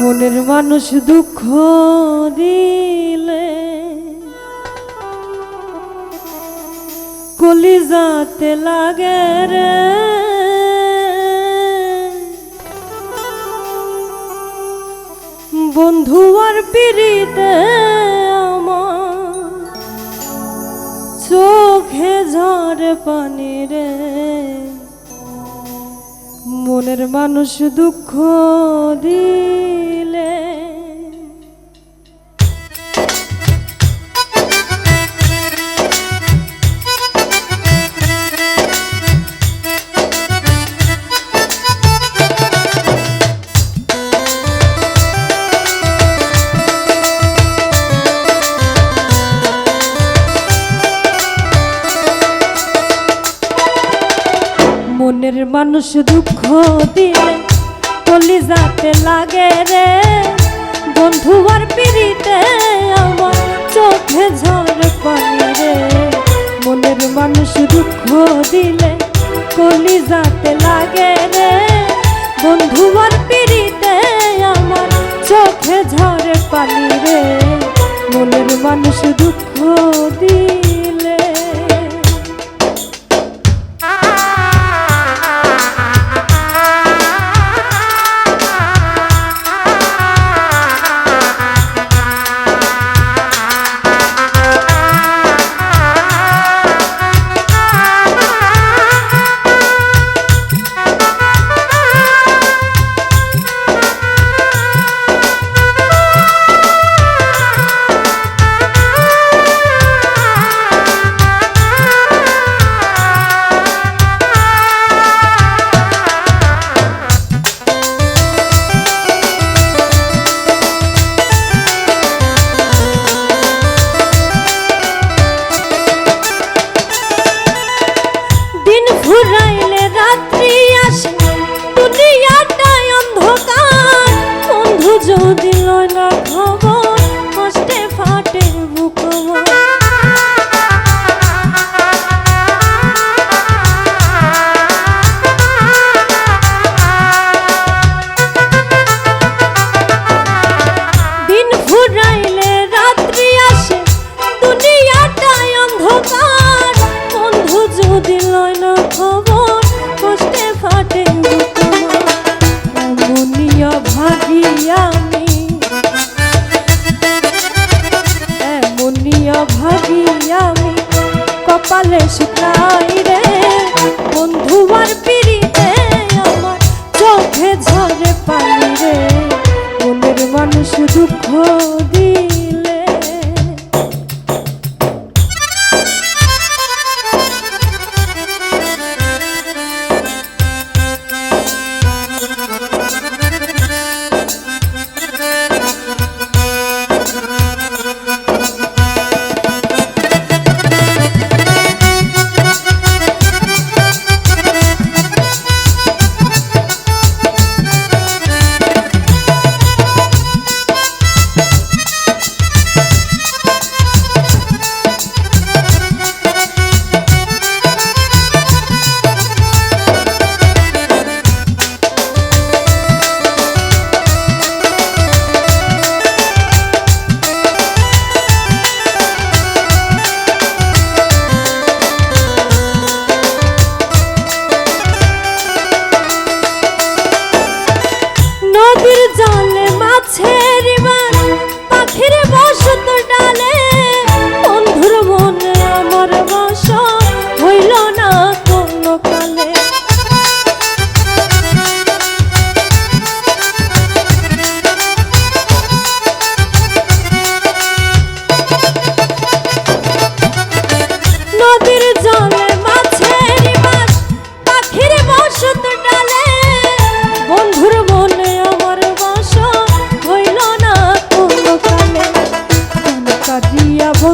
মনের মানুষ দুঃখ দিলে। কলিজাতে লাগে রে। বন্ধু আর পিড়িতে চোখে ঝরে পানি রে। মনের মানুষ দুঃখ দিলে। মনের মানুষ দুঃখ দিলে কলি যাতে লাগে রে। বন্ধু আর পিড়িতে আমার চোখে ঝড় পানি রে। মনের মানুষ দুঃখ দিলে কলি যাতে লাগে রে। বন্ধু আর পিড়িতে আমার চোখে ঝড় পানি রে। মনের মানুষ দুঃখ দিলে বন্ধু কপালে শুকাই রে। বন্ধু আমার চোখে ঝরে পানি রে। মানুষ দুঃখ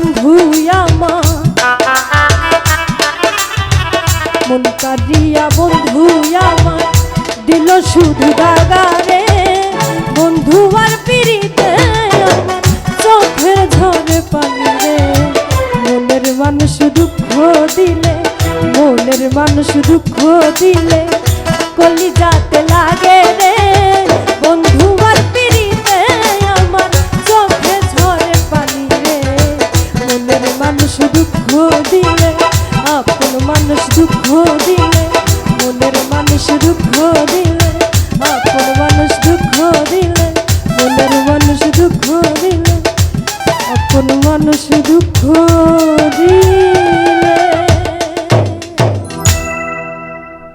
বন্ধু আমার। মন কাজিয়া বন্ধু আমার। দিল শুধু দাগারে বন্ধু আর পিড়িতে চোখের ঝরে পানি রে। মনের মানুষ দুঃখ দিলে, মনের মানুষ দুঃখ দিলে। কলি যাতে লাগে রে। মানুষ দুঃখ দিলে আপন মানুষ দুঃখ দিলে মনের মানুষ দুঃখ দিলে আপন মানুষ